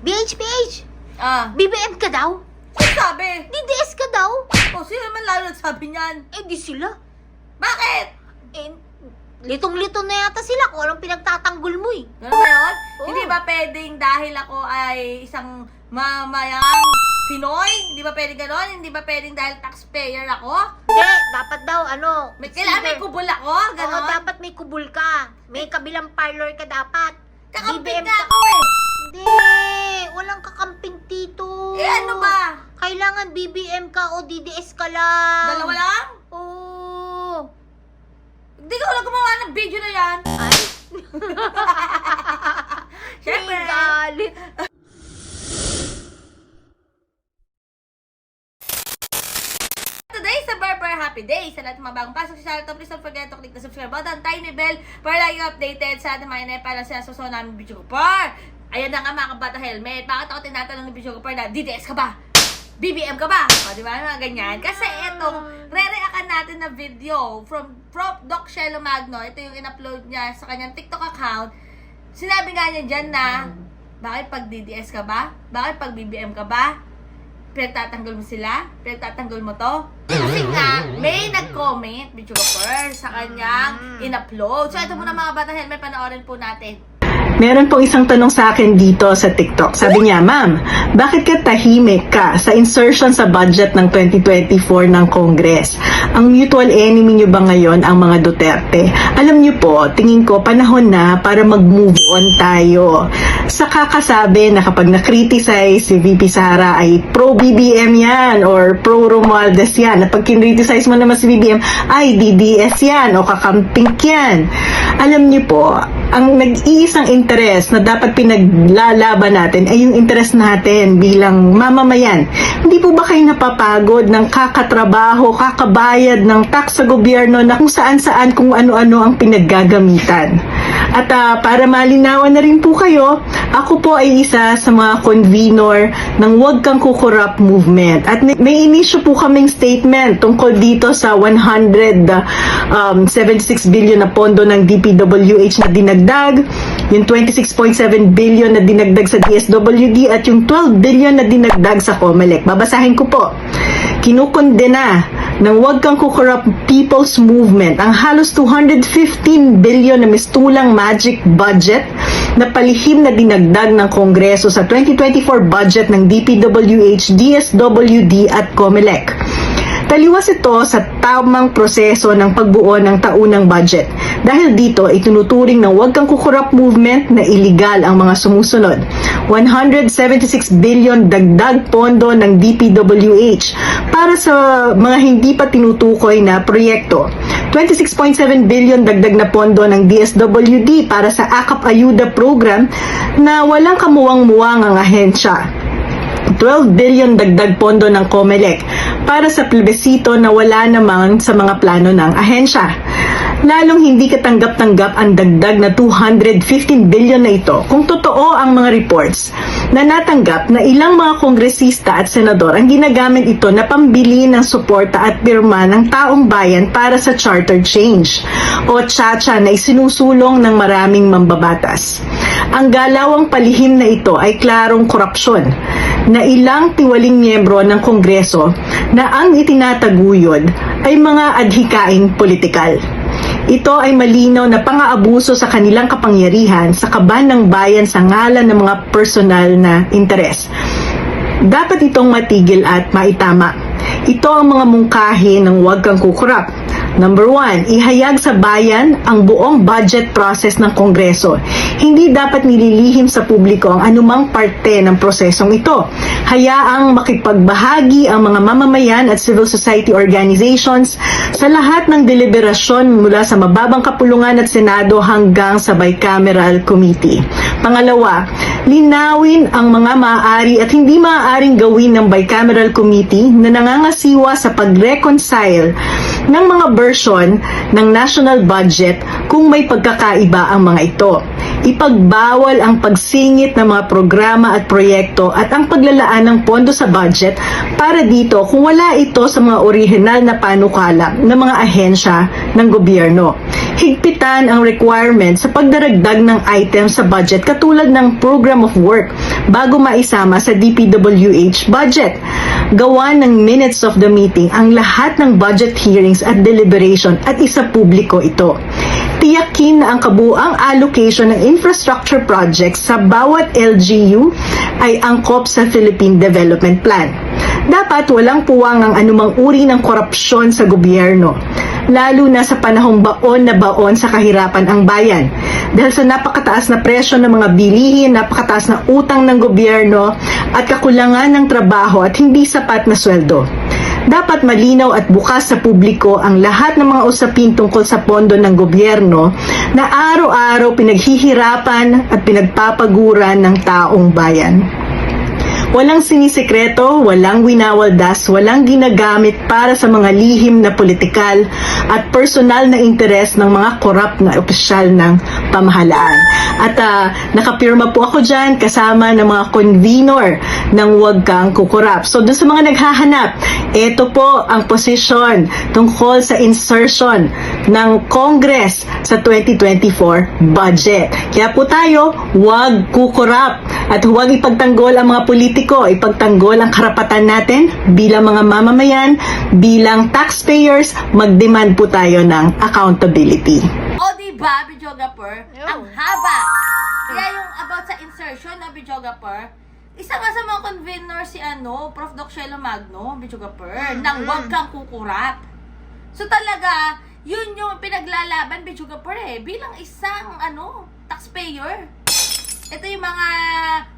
BH, BH! Ah, BBM ka daw? ano sabi? DDS ka daw? O, sino naman lalo nagsabi niyan? Eh, di sila. Bakit? Eh, litong-lito na yata sila kung anong pinagtatanggol mo eh. Ganun ba yun? Oo. Hindi ba pwedeng dahil ako ay isang mamayang Pinoy? Hindi ba pwedeng ganon? Hindi ba pwedeng dahil taxpayer ako? Hindi, dapat daw, ano, May, kailangan may kubol ako? Ganon? Oo, dapat may kubul ka. May kabilang parlor ka dapat. Kakamping BBM nga ako eh. Hindi, walang kakamping tito. Eh ano ba? Kailangan BBM ka o DDS ka lang. Dalawa lang? Oo. Hindi ka wala gumawa ng video na yan. Ay, Siyempre. galit. Today is a Barber Happy Day. Sa lahat ng mga bagong pasok sa channel to, please don't forget to click the subscribe button, tiny bell, para lagi updated sa ating mga inay para sa susunod namin video ko. Par! Ayan na nga mga kabata helmet. Bakit ako tinatanong ng video ko na, DDS ka ba? BBM ka ba? O, di ba? Mga ganyan. Kasi itong re-react natin na video from Prof. Doc Shelo Magno. Ito yung in-upload niya sa kanyang TikTok account. Sinabi nga niya dyan na, bakit pag DDS ka ba? Bakit pag BBM ka ba? pinagtatanggol mo sila? Pinagtatanggol mo to? Kasi nga, may nag-comment, video sa kanyang in-upload. So, ito muna mga bata helmet, panoorin po natin. Meron pong isang tanong sa akin dito sa TikTok. Sabi niya, Ma'am, bakit ka tahimik ka sa insertion sa budget ng 2024 ng Congress? Ang mutual enemy niyo ba ngayon ang mga Duterte? Alam niyo po, tingin ko panahon na para mag-move on tayo. Sa kakasabi na kapag na-criticize si VP Sara ay pro-BBM yan or pro-Romualdez yan. At pag kinriticize mo naman si BBM, ay DDS yan o kakamping yan. Alam niyo po, ang nag-iisang interes na dapat pinaglalaban natin ay yung interes natin bilang mamamayan. Hindi po ba kayo napapagod ng kakatrabaho, kakabayad ng tax sa gobyerno na kung saan-saan kung ano-ano ang pinaggagamitan? At ah, para malinawan na rin po kayo, ako po ay isa sa mga convenor ng Huwag Kang Kukurap movement. At may, may inisyo po kaming statement tungkol dito sa 176 billion na pondo ng DPWH na dinagdag, yung 26.7 billion na dinagdag sa DSWD at yung 12 billion na dinagdag sa COMELEC. Babasahin ko po. Kinukondena ng Huwag Kang Kukurap People's Movement ang halos 215 billion na mistulang magic budget na palihim na dinagdag ng Kongreso sa 2024 budget ng DPWH, DSWD at COMELEC. Taliwas ito sa tamang proseso ng pagbuo ng taunang budget. Dahil dito, itinuturing ng Huwag Kang Kukurap movement na iligal ang mga sumusunod. 176 billion dagdag pondo ng DPWH para sa mga hindi pa tinutukoy na proyekto. 26.7 billion dagdag na pondo ng DSWD para sa AKAP Ayuda program na walang kamuwang-muwang ang ahensya. 12 billion dagdag pondo ng COMELEC para sa plebisito na wala naman sa mga plano ng ahensya. Lalong hindi katanggap-tanggap ang dagdag na 215 billion na ito kung totoo ang mga reports na natanggap na ilang mga kongresista at senador ang ginagamit ito na pambili ng suporta at pirma ng taong bayan para sa charter change o chacha na isinusulong ng maraming mambabatas. Ang galawang palihim na ito ay klarong korupsyon na ilang tiwaling miyembro ng Kongreso na ang itinataguyod ay mga adhikaing politikal. Ito ay malinaw na pang-aabuso sa kanilang kapangyarihan sa kaban ng bayan sa ngalan ng mga personal na interes. Dapat itong matigil at maitama. Ito ang mga mungkahi ng huwag kang kukurap. Number one, ihayag sa bayan ang buong budget process ng Kongreso. Hindi dapat nililihim sa publiko ang anumang parte ng prosesong ito. Hayaang makipagbahagi ang mga mamamayan at civil society organizations sa lahat ng deliberasyon mula sa mababang kapulungan at Senado hanggang sa bicameral committee. Pangalawa, linawin ang mga maaari at hindi maaaring gawin ng bicameral committee na nangangasiwa sa pag-reconcile ng mga version ng national budget kung may pagkakaiba ang mga ito. Ipagbawal ang pagsingit ng mga programa at proyekto at ang paglalaan ng pondo sa budget para dito kung wala ito sa mga orihinal na panukala ng mga ahensya ng gobyerno. Higpitan ang requirement sa pagdaragdag ng items sa budget katulad ng program of work bago maisama sa DPWH budget. Gawa ng minutes of the meeting ang lahat ng budget hearings at deliberation at isa publiko ito. Tiyakin na ang kabuang allocation ng infrastructure projects sa bawat LGU ay angkop sa Philippine Development Plan. Dapat walang puwang ang anumang uri ng korupsyon sa gobyerno, lalo na sa panahong baon na baon sa kahirapan ang bayan. Dahil sa napakataas na presyo ng mga bilihin, napakataas na utang ng gobyerno at kakulangan ng trabaho at hindi sapat na sweldo. Dapat malinaw at bukas sa publiko ang lahat ng mga usapin tungkol sa pondo ng gobyerno na araw-araw pinaghihirapan at pinagpapaguran ng taong bayan. Walang sinisikreto, walang winawaldas, walang ginagamit para sa mga lihim na politikal at personal na interes ng mga korap na opisyal ng pamahalaan. At ah, nakapirma po ako dyan kasama ng mga convenor ng Huwag Kang Kukurap. So dun sa mga naghahanap, ito po ang posisyon tungkol sa insertion ng Congress sa 2024 budget. Kaya po tayo, huwag kukurap at huwag ipagtanggol ang mga politiko, ipagtanggol ang karapatan natin bilang mga mamamayan, bilang taxpayers, mag-demand po tayo ng accountability. O, diba, videographer? Yo. Ang haba! Kaya yung about sa insertion na videographer, isa nga sa mga convener si ano, Prof. Doc Shelo Magno, videographer, nang wag kang kukurap. So talaga, yun yung pinaglalaban, videographer eh, bilang isang ano, taxpayer. Ito yung mga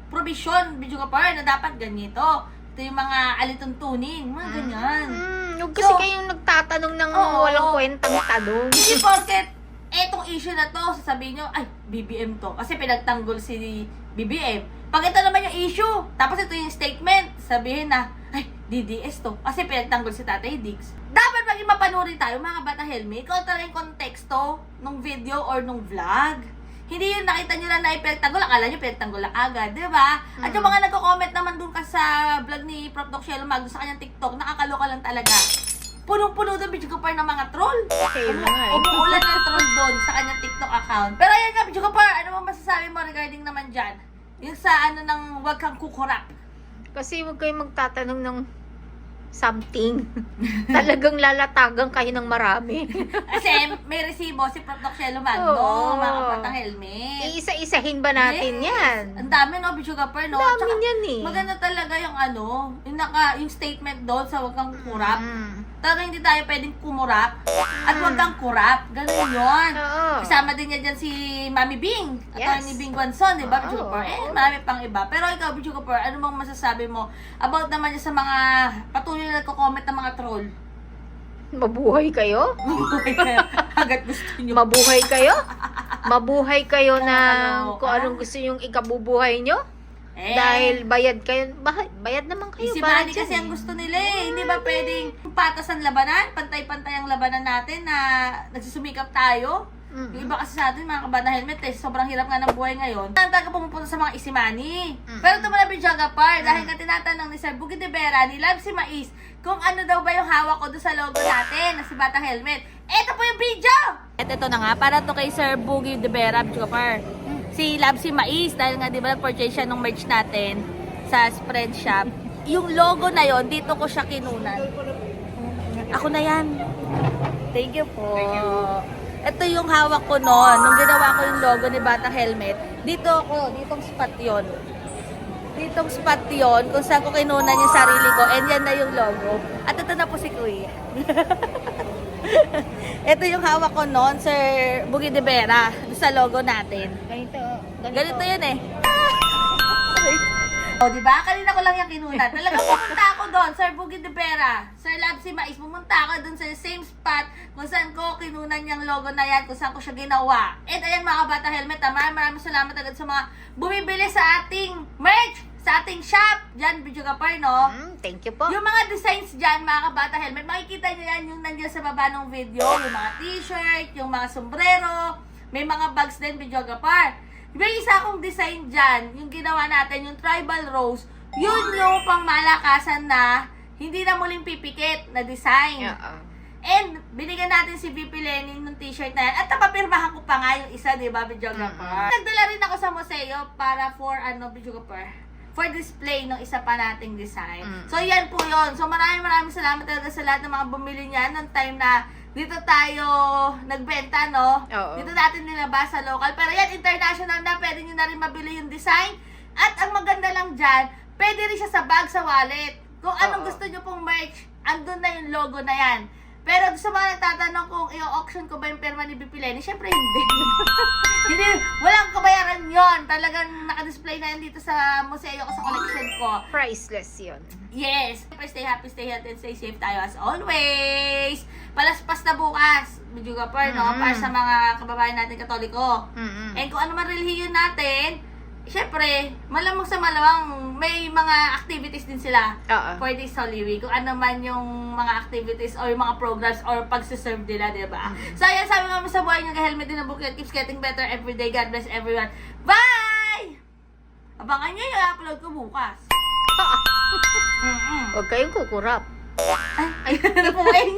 provision, videographer, na dapat ganito. Ito yung mga alituntunin, mga ganyan. Hmm, huwag kasi So, kayong nagtatanong ng Oo. walang kwentang tanong. Hindi porket etong issue na to, sasabihin nyo, ay, BBM to. Kasi pinagtanggol si BBM. Pag ito naman yung issue, tapos ito yung statement, sabihin na, ay, DDS to. Kasi pinagtanggol si Tatay Diggs. Dapat maging mapanuri tayo, mga bata helmet, kung talaga yung konteksto nung video or nung vlog. Hindi yung nakita nyo lang na ipinagtanggol, akala nyo pinagtanggol lang agad, di ba? At yung mga nagko-comment naman dun ka sa vlog ni Prof. Doc Shelo Magno sa kanyang TikTok, nakakaloka lang talaga. Punong-puno doon, video ko pa ng mga troll. Okay, mga. Umuulan ng troll doon sa kanyang TikTok account. Pero ayan nga, video ko pa, ano mo masasabi mo regarding naman dyan? Yung sa ano ng wag kang kukurap. Kasi huwag kayong magtatanong ng something. Talagang lalatagan kayo ng marami. Kasi may resibo si Prof. Shelo Magno, Oo. mga kapatang helmet. Iisa-isahin ba natin Yes. yan? Ang dami no, video ka no? Dami Tsaka, yan eh. Maganda talaga yung ano, yung, naka, yung statement doon sa wag kang kukurap. Mm. Talaga hindi tayo pwedeng kumurap at wag kang kurap. Ganun yun. Oo. Kasama din niya dyan si Mami Bing. At Yes. ni Bing Guanzon, di ba, Oo. Bichuga? Eh, marami pang iba. Pero ikaw, Bichuga Par, ano bang masasabi mo about naman niya sa mga patuloy na nagko-comment ng mga troll? Mabuhay kayo? Agad gusto niyo. Mabuhay kayo? Mabuhay kayo ng ano, kung ah. anong gusto yung ikabubuhay nyo? eh, Dahil bayad kayo, bah- bayad naman kayo money dyan kasi eh. ang gusto nila eh. Hindi ba pwedeng patas ang labanan? Pantay-pantay ang labanan natin na nagsusumikap tayo? Mm. Yung iba kasi sa atin, mga kabana helmet, eh, sobrang hirap nga ng buhay ngayon. Ang taga pumupunta sa mga isimani. Mm. Pero ito na Bijaga Par, dahil nga tinatanong ni Sir Bukid de Vera, ni Love si Mais, kung ano daw ba yung hawak ko doon sa logo natin, na si Batang Helmet. Ito po yung video! At ito na nga, para to kay Sir Boogie de Vera, Bijaga Par. Si Love si Mais, dahil nga di ba nag-purchase siya nung merch natin sa spread shop. Yung logo na yon dito ko siya kinunan. Ako na yan. Thank you po. Ito yung hawak ko noon, nung ginawa ko yung logo ni Batang Helmet. Dito ako, ditong spot yon. Ditong spot yon, kung saan ko kinunan yung sarili ko, and yan na yung logo. At ito na po si Kuya. ito yung hawak ko noon, Sir Bugi de Vera, sa logo natin. Ganito, Ganito yun eh. O, di ba? Kanina ko lang yung kinunan. Talaga pumunta ako doon, Sir Bugid de Vera, Sir Labsi Mais, pumunta ako doon sa same spot kung saan ko kinunan yung logo na yan, kung saan ko siya ginawa. And ayan mga bata helmet, ah, maraming maraming salamat agad sa mga bumibili sa ating merch, sa ating shop. Diyan, Video Kapar, no? Mm, thank you po. Yung mga designs dyan, mga kabata helmet, makikita nyo yan yung nandiyan sa baba ng video. Yung mga t-shirt, yung mga sombrero, may mga bags din, videographer. May isa akong design dyan, yung ginawa natin, yung tribal rose, yun yung pang malakasan na hindi na muling pipikit na design. Oo. And, binigyan natin si VP Lenin ng t-shirt na yan. At napapirmahan ko pa nga yung isa, di ba, videographer? Mm-mm. Nagdala rin ako sa museo para for, ano, videographer? For display ng isa pa nating design. Mm. So, yan po yon So, maraming maraming salamat talaga sa lahat ng mga bumili niyan ng time na dito tayo nagbenta, no? Oo. Dito natin nilabas sa local. Pero yan, international na. Pwede nyo na rin mabili yung design. At ang maganda lang dyan, pwede rin siya sa bag, sa wallet. Kung anong Oo. gusto nyo pong merch, andun na yung logo na yan. Pero sa mga nagtatanong kung i-auction ko ba yung perma ni BP Lenny, syempre hindi. hindi, walang kabayaran yon Talagang nakadisplay na yan dito sa museo ko sa collection ko. Priceless yun. Yes! Siyempre, stay happy, stay healthy, and stay safe tayo as always! Palaspas na bukas, medyo kapar, no? Mhm. Para sa mga kababayan natin katoliko. Mm-mm. And kung ano man relihiyon natin, syempre, malamang sa malamang may mga activities din sila Oo. for this Holy Week. Kung ano man yung mga activities or yung mga programs or pagsiserve nila, di ba? So, ayan, sabi nga mo sa buhay nyo, helmet din ang bukit. Keeps getting better every day. God bless everyone. Bye! Abangan nyo yung upload ko bukas. Mm-mm. Huwag kayong kukurap. Ay, ay, napuwing.